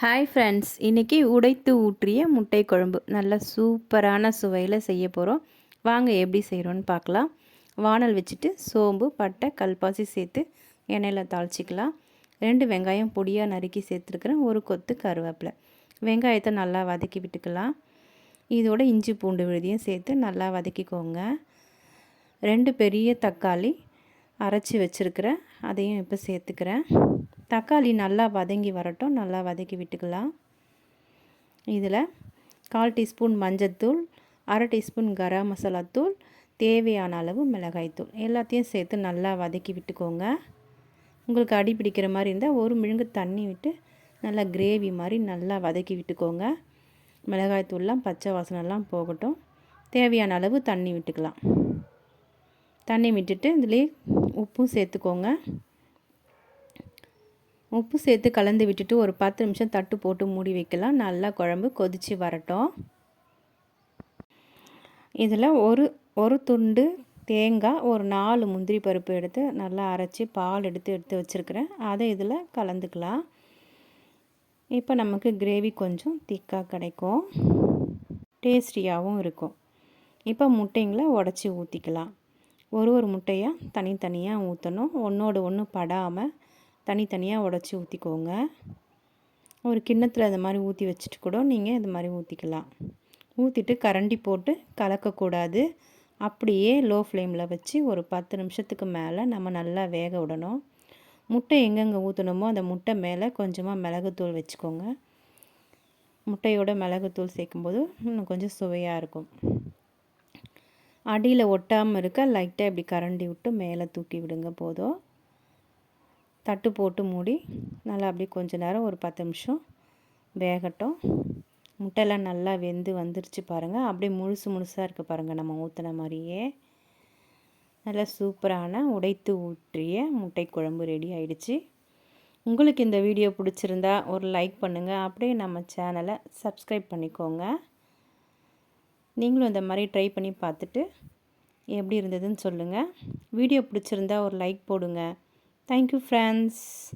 Hi friends இன்றைக்கி உடைத்து ஊற்றிய முட்டை குழம்பு. நல்லா சூப்பரான சுவையில் செய்ய போகிறோம் வாங்க எப்படி செய்கிறோன்னு பார்க்கலாம். வானல் வச்சுட்டு சோம்பு பட்டை கல்பாசி சேர்த்து எண்ணெயில் தாளிச்சிக்கலாம். ரெண்டு வெங்காயம் பொடியாக நறுக்கி சேர்த்துருக்குறேன் ஒரு கொத்து கருவேப்பிலை. வெங்காயத்தை நல்லா வதக்கி விட்டுக்கலாம். இதோட இஞ்சி பூண்டு விழுதியும் சேர்த்து நல்லா வதக்கிக்கோங்க. ரெண்டு பெரிய தக்காளி அரைச்சி வச்சுருக்கிறேன் அதையும் இப்போ சேர்த்துக்கிறேன். தக்காளி நல்லா வதங்கி வரட்டும். நல்லா வதக்கி விட்டுக்கலாம். இதில் கால் டீஸ்பூன் மஞ்சத்தூள் அரை டீஸ்பூன் கரம் மசாலா தூள் தேவையான அளவு மிளகாய்த்தூள் எல்லாத்தையும் சேர்த்து நல்லா வதக்கி விட்டுக்கோங்க. உங்களுக்கு அடி பிடிக்கிற மாதிரி இருந்தால் ஒரு மிழுங்கு தண்ணி விட்டு நல்லா கிரேவி மாதிரி நல்லா வதக்கி விட்டுக்கோங்க. மிளகாய்த்தூள்லாம் பச்சை வாசனெல்லாம் போகட்டும். தேவையான அளவு தண்ணி விட்டுக்கலாம். தண்ணி விட்டுட்டு இதுலேயே உப்பும் சேர்த்துக்கோங்க. உப்பு சேர்த்து கலந்து விட்டுட்டு ஒரு பத்து நிமிஷம் தட்டு போட்டு மூடி வைக்கலாம். நல்லா குழம்பு கொதித்து வரட்டும். இதில் ஒரு ஒரு துண்டு தேங்காய் ஒரு நாலு முந்திரி பருப்பு எடுத்து நல்லா அரைச்சி பால் எடுத்து எடுத்து வச்சுருக்கிறேன். அதை இதில் கலந்துக்கலாம். இப்போ நமக்கு கிரேவி கொஞ்சம் திக்காக கிடைக்கும். டேஸ்டியாகவும் இருக்கும். இப்போ முட்டைங்களை உடச்சி ஊற்றிக்கலாம் ஒரு ஒரு முட்டையாக தனித்தனியாக ஊற்றணும் ஒன்றோடு ஒன்று படாமல் தனித்தனியாக உடச்சி ஊற்றிக்கோங்க ஒரு கிண்ணத்தில் அது மாதிரி ஊற்றி வச்சுட்டு கூட நீங்கள் இது மாதிரி ஊற்றிக்கலாம் ஊற்றிட்டு கரண்டி போட்டு கலக்கக்கூடாது. அப்படியே லோ ஃப்ளேமில் வச்சு ஒரு பத்து நிமிஷத்துக்கு மேலே நம்ம நல்லா வேக விடணும். முட்டை எங்கெங்கே ஊற்றணுமோ அந்த முட்டை மேலே கொஞ்சமாக மிளகுத்தூள் வச்சுக்கோங்க. முட்டையோட மிளகுத்தூள் சேர்க்கும்போது இன்னும் கொஞ்சம் சுவையாக இருக்கும். அடியில் ஒட்டாமல் இருக்க லைட்டாக இப்படி கரண்டி விட்டு மேலே தூக்கி விடுங்க போதும். தட்டு போட்டு மூடி நல்லா அப்படியே கொஞ்ச நேரம் ஒரு பத்து நிமிஷம் வேகட்டும். முட்டையெல்லாம் நல்லா வெந்து வந்துருச்சு பாருங்கள் அப்படியே முழுசு முழுசாக இருக்குது பாருங்கள் நம்ம ஊற்றின மாதிரியே. நல்லா சூப்பரான உடைத்து ஊற்றிய முட்டை குழம்பு ரெடி ஆயிடுச்சு. உங்களுக்கு இந்த வீடியோ பிடிச்சிருந்தா ஒரு லைக் பண்ணுங்கள் அப்படியே நம்ம சேனலை சப்ஸ்கிரைப் பண்ணிக்கோங்க. நீங்களும் இந்த மாதிரி ட்ரை பண்ணி பார்த்துட்டு எப்படி இருந்ததுன்னு சொல்லுங்கள் வீடியோ பிடிச்சிருந்தா ஒரு லைக் போடுங்க. Thank you, friends.